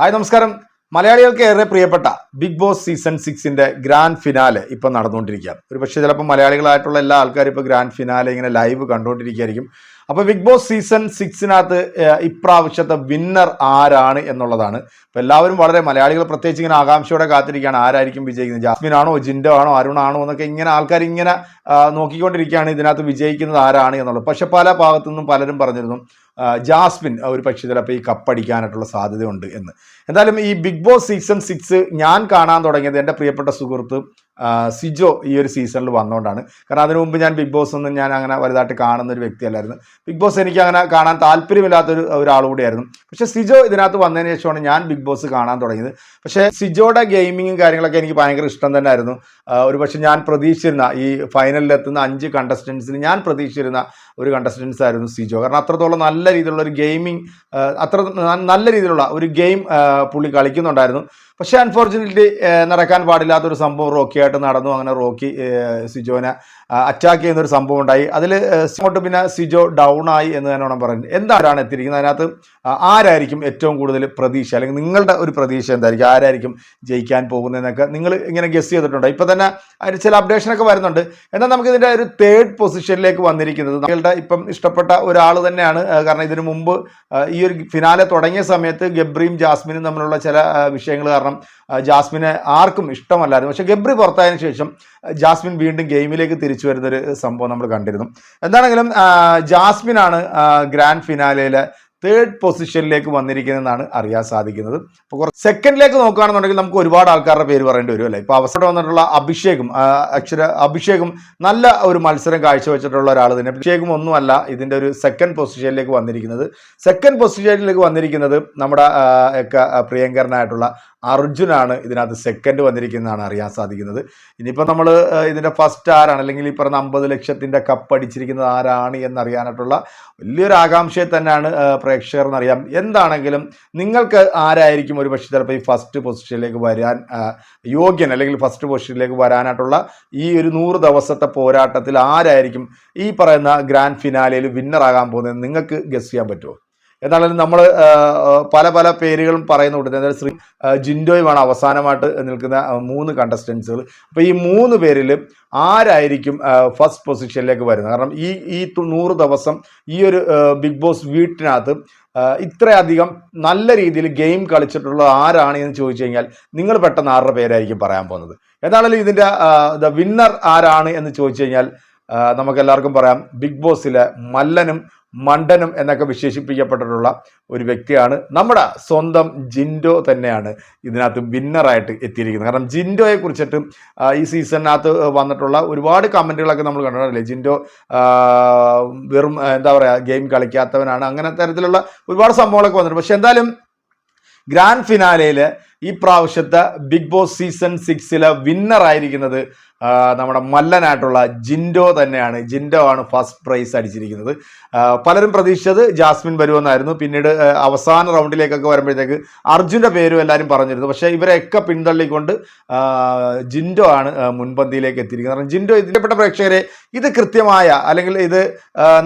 Hi നമസ്കാരം. മലയാളികൾക്ക് ഏറെ പ്രിയപ്പെട്ട ബിഗ് ബോസ് സീസൺ സിക്സിന്റെ ഗ്രാൻഡ് ഫിനാലെ ഇപ്പം നടന്നുകൊണ്ടിരിക്കുകയാണ്. ഒരു പക്ഷേ ചിലപ്പോൾ മലയാളികളായിട്ടുള്ള എല്ലാ ആൾക്കാരും ഇപ്പോൾ ഗ്രാൻഡ് ഫിനാലെ ഇങ്ങനെ ലൈവ് കണ്ടുകൊണ്ടിരിക്കുകയായിരിക്കും. അപ്പോൾ ബിഗ് ബോസ് സീസൺ സിക്സിനകത്ത് ഇപ്രാവശ്യത്തെ വിന്നർ ആരാണ് എന്നുള്ളതാണ്. അപ്പോൾ എല്ലാവരും വളരെ മലയാളികൾ പ്രത്യേകിച്ച് ഇങ്ങനെ ആകാംക്ഷയോടെ കാത്തിരിക്കുകയാണ്. ആരായിരിക്കും വിജയിക്കുന്നത്? ജാസ്മിൻ ആണോ ജിൻഡോ ആണോ അരുൺ ആണോ എന്നൊക്കെ ഇങ്ങനെ ആൾക്കാർ ഇങ്ങനെ നോക്കിക്കൊണ്ടിരിക്കുകയാണ് ഇതിനകത്ത് വിജയിക്കുന്നത് ആരാണ് എന്നുള്ളത്. പക്ഷെ പല ഭാഗത്തു നിന്നും പലരും പറഞ്ഞിരുന്നു ജാസ്മിൻ ഒരു പക്ഷേ ചിലപ്പോൾ ഈ കപ്പടിക്കാനായിട്ടുള്ള സാധ്യതയുണ്ട് എന്ന്. എന്തായാലും ഈ ബിഗ് ബോസ് സീസൺ സിക്സ് ഞാൻ കാണാൻ തുടങ്ങിയത് എന്റെ പ്രിയപ്പെട്ട സുഹൃത്ത് സിജോ ഈ ഒരു സീസണിൽ വന്നുകൊണ്ടാണ് കാരണം അതിനു മുമ്പ് ഞാൻ ബിഗ് ബോസ് ഒന്നും ഞാൻ അങ്ങനെ വലുതായിട്ട് കാണുന്ന ഒരു വ്യക്തിയല്ലായിരുന്നു. ബിഗ് ബോസ് എനിക്ക് അങ്ങനെ കാണാൻ താല്പര്യമില്ലാത്തൊരു ഒരാൾ കൂടിയായിരുന്നു. പക്ഷെ സിജോ ഇതിനകത്ത് വന്നതിന് ശേഷമാണ് ഞാൻ ബിഗ് ബോസ് കാണാൻ തുടങ്ങിയത്. പക്ഷേ സിജോയുടെ ഗെയിമിങ്ങും കാര്യങ്ങളൊക്കെ എനിക്ക് ഭയങ്കര ഇഷ്ടം തന്നെ ആയിരുന്നു. ഒരു പക്ഷേ ഞാൻ പ്രതീക്ഷിച്ചിരുന്ന ഈ ഫൈനലിൽ എത്തുന്ന അഞ്ച് കണ്ടസ്റ്റൻസിന് ഞാൻ പ്രതീക്ഷിച്ചിരുന്ന ഒരു കണ്ടസ്റ്റൻസ് ആയിരുന്നു സിജോ. കാരണം അത്രത്തോളം നല്ല രീതിയിലുള്ള ഒരു ഗെയിമിംഗ് അത്ര നല്ല രീതിയിലുള്ള ഒരു ഗെയിം പുള്ളി കളിക്കുന്നുണ്ടായിരുന്നു. പക്ഷേ അൺഫോർച്ചുനേറ്റ്ലി നടക്കാൻ പാടില്ലാത്തൊരു സംഭവം റോക്കിയായിട്ട് നടന്നു. അങ്ങനെ റോക്കി സിജോനെ അറ്റാക്ക് ചെയ്യുന്നൊരു സംഭവം ഉണ്ടായി. അതിൽ അങ്ങോട്ട് പിന്നെ സിജോ ഡൗൺ ആയി എന്ന് തന്നെ വേണം പറയുന്നത് എന്താണ് എത്തിയിരിക്കുന്നത്? അതിനകത്ത് ആരായിരിക്കും ഏറ്റവും കൂടുതൽ പ്രതീക്ഷ? അല്ലെങ്കിൽ നിങ്ങളുടെ ഒരു പ്രതീക്ഷ എന്തായിരിക്കും? ആരായിരിക്കും ജയിക്കാൻ പോകുന്നതെന്നൊക്കെ നിങ്ങൾ ഇങ്ങനെ ഗസ് ചെയ്തിട്ടുണ്ട്? ഇപ്പം തന്നെ അതിന് ചില അപ്ഡേഷനൊക്കെ വരുന്നുണ്ട്. എന്നാൽ നമുക്ക് ഇതിന്റെ ഒരു തേർഡ് പൊസിഷനിലേക്ക് വന്നിരിക്കുന്നത് നിങ്ങളുടെ ഇപ്പം ഇഷ്ടപ്പെട്ട ഒരാൾ തന്നെയാണ്. കാരണം ഇതിനു മുമ്പ് ഈ ഒരു ഫിനാലെ തുടങ്ങിയ സമയത്ത് ഗബ്രിയും ജാസ്മിനും തമ്മിലുള്ള ചില വിഷയങ്ങൾ കാരണം ആ, ജാസ്മിനെ ആർക്കും ഇഷ്ടമല്ലായിരുന്നു. പക്ഷെ ഗബ്രി പുറത്തായതിനു ശേഷം ജാസ്മിൻ വീണ്ടും ഗെയിമിലേക്ക് തിരിച്ചു വരുന്നൊരു സംഭവം നമ്മൾ കണ്ടിരുന്നു. എന്താണെങ്കിലും ജാസ്മിനാണ് ഗ്രാൻഡ് ഫിനാലയിലെ തേർഡ് പൊസിഷനിലേക്ക് വന്നിരിക്കുന്നതെന്നാണ് അറിയാൻ സാധിക്കുന്നത്. അപ്പോൾ കുറച്ച് സെക്കൻഡിലേക്ക് നോക്കുകയാണെന്നുണ്ടെങ്കിൽ നമുക്ക് ഒരുപാട് ആൾക്കാരുടെ പേര് പറയേണ്ടി വരും അല്ലേ? ഇപ്പോൾ അവസരം വന്നിട്ടുള്ള അഭിഷേകും അക്ഷര അഭിഷേകും നല്ല ഒരു മത്സരം കാഴ്ചവെച്ചിട്ടുള്ള ഒരാൾ തന്നെ. അഭിഷേകും ഒന്നുമല്ല ഇതിന്റെ ഒരു സെക്കൻഡ് പൊസിഷനിലേക്ക് വന്നിരിക്കുന്നത്. സെക്കൻഡ് പൊസിഷനിലേക്ക് വന്നിരിക്കുന്നത് നമ്മുടെ ഒക്കെ പ്രിയങ്കരനായിട്ടുള്ള അർജുനാണ് ഇതിനകത്ത് സെക്കൻഡ് വന്നിരിക്കുന്നതാണ് അറിയാൻ സാധിക്കുന്നത്. ഇനിയിപ്പോൾ നമ്മൾ ഇതിന്റെ ഫസ്റ്റ് ആരാണ്? അല്ലെങ്കിൽ ഈ പറഞ്ഞ അമ്പത് ലക്ഷത്തിന്റെ കപ്പ് അടിച്ചിരിക്കുന്നത് ആരാണ് എന്നറിയാനായിട്ടുള്ള വലിയൊരു ആകാംക്ഷയെ തന്നെയാണ് പ്രേക്ഷകർ എന്നറിയാം എന്താണെങ്കിലും നിങ്ങൾക്ക് ആരായിരിക്കും ഒരു പക്ഷേ ചിലപ്പോൾ ഈ ഫസ്റ്റ് പൊസിഷനിലേക്ക് വരാൻ യോഗ്യൻ അല്ലെങ്കിൽ ഫസ്റ്റ് പൊസിഷനിലേക്ക് വരാനായിട്ടുള്ള ഈ ഒരു നൂറ് ദിവസത്തെ പോരാട്ടത്തിൽ ആരായിരിക്കും ഈ പറയുന്ന ഗ്രാൻഡ് ഫിനാലയിൽ വിന്നറാകാൻ പോകുന്നത്? നിങ്ങൾക്ക് ഗസ് ചെയ്യാൻ പറ്റുമോ? എന്നാലും നമ്മൾ പല പല പേരുകളും പറയുന്ന കൂട്ടത്തിൽ അതായത് ശ്രീ ജിൻഡോയുമാണ് അവസാനമായിട്ട് നിൽക്കുന്ന മൂന്ന് കണ്ടസ്റ്റൻസുകൾ അപ്പോൾ ഈ മൂന്ന് പേരിൽ ആരായിരിക്കും ഫസ്റ്റ് പൊസിഷനിലേക്ക് വരുന്നത്? കാരണം ഈ ഈ നൂറ് ദിവസം ഈ ഒരു ബിഗ് ബോസ് വീട്ടിനകത്ത് ഇത്രയധികം നല്ല രീതിയിൽ ഗെയിം കളിച്ചിട്ടുള്ള ആരാണ് എന്ന് ചോദിച്ചു കഴിഞ്ഞാൽ നിങ്ങൾ പെട്ടെന്ന് ആരുടെ പേരായിരിക്കും പറയാൻ പോകുന്നത്? എന്താണെങ്കിലും ഇതിന്റെ ദ വിന്നർ ആരാണ് എന്ന് ചോദിച്ചു കഴിഞ്ഞാൽ നമുക്കെല്ലാവർക്കും പറയാം ബിഗ് ബോസിലെ മല്ലനും മണ്ടനും എന്നൊക്കെ വിശേഷിപ്പിക്കപ്പെട്ടിട്ടുള്ള ഒരു വ്യക്തിയാണ് നമ്മുടെ സ്വന്തം ജിൻഡോ തന്നെയാണ് ഇതിനകത്ത് വിന്നറായിട്ട് എത്തിയിരിക്കുന്നത്. കാരണം ജിൻഡോയെ കുറിച്ചിട്ട് ഈ സീസണിനകത്ത് വന്നിട്ടുള്ള ഒരുപാട് കമന്റുകളൊക്കെ നമ്മൾ കണ്ടിട്ടുണ്ടല്ലേ? ജിൻഡോ വെറും എന്താ പറയുക ഗെയിം കളിക്കാത്തവനാണ്. അങ്ങനെ തരത്തിലുള്ള ഒരുപാട് സംഭവങ്ങളൊക്കെ വന്നിട്ടുണ്ട്. പക്ഷെ എന്തായാലും ഗ്രാൻഡ് ഫിനാലയിൽ ഈ പ്രാവശ്യത്തെ ബിഗ് ബോസ് സീസൺ സിക്സിലെ ആ, നമ്മുടെ മല്ലനായിട്ടുള്ള ജിൻഡോ തന്നെയാണ്. ജിൻഡോ ആണ് ഫസ്റ്റ് പ്രൈസ് അടിച്ചിരിക്കുന്നത്. പലരും പ്രതീക്ഷിച്ചത് ജാസ്മിൻ വരുമെന്നായിരുന്നു. പിന്നീട് അവസാന റൗണ്ടിലേക്കൊക്കെ വരുമ്പോഴത്തേക്ക് അർജുന്റെ പേരും എല്ലാവരും പറഞ്ഞിരുന്നു. പക്ഷേ ഇവരെയൊക്കെ പിന്തള്ളിക്കൊണ്ട് ജിൻഡോ ആണ് മുൻപന്തിയിലേക്ക് എത്തിയിരിക്കുന്നത്. കാരണം ജിൻഡോ ഇതിന്റെപ്പെട്ട പ്രേക്ഷകരെ ഇത് കൃത്യമായ അല്ലെങ്കിൽ ഇത്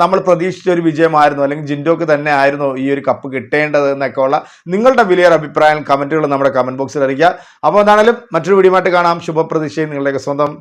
നമ്മൾ പ്രതീക്ഷിച്ച ഒരു വിജയമായിരുന്നു അല്ലെങ്കിൽ ജിൻഡോക്ക് തന്നെ ആയിരുന്നു ഈ ഒരു കപ്പ് കിട്ടേണ്ടത് എന്നൊക്കെയുള്ള നിങ്ങളുടെ വിലയേറെ അഭിപ്രായം കമന്റുകൾ നമ്മുടെ കമന്റ് ബോക്സിൽ അറിയിക്കുക. അപ്പോൾ എന്താണെങ്കിലും മറ്റൊരു വീഡിയോ കാണാം. ശുഭപ്രതീക്ഷയും നിങ്ങളുടെയൊക്കെ സ്വന്തം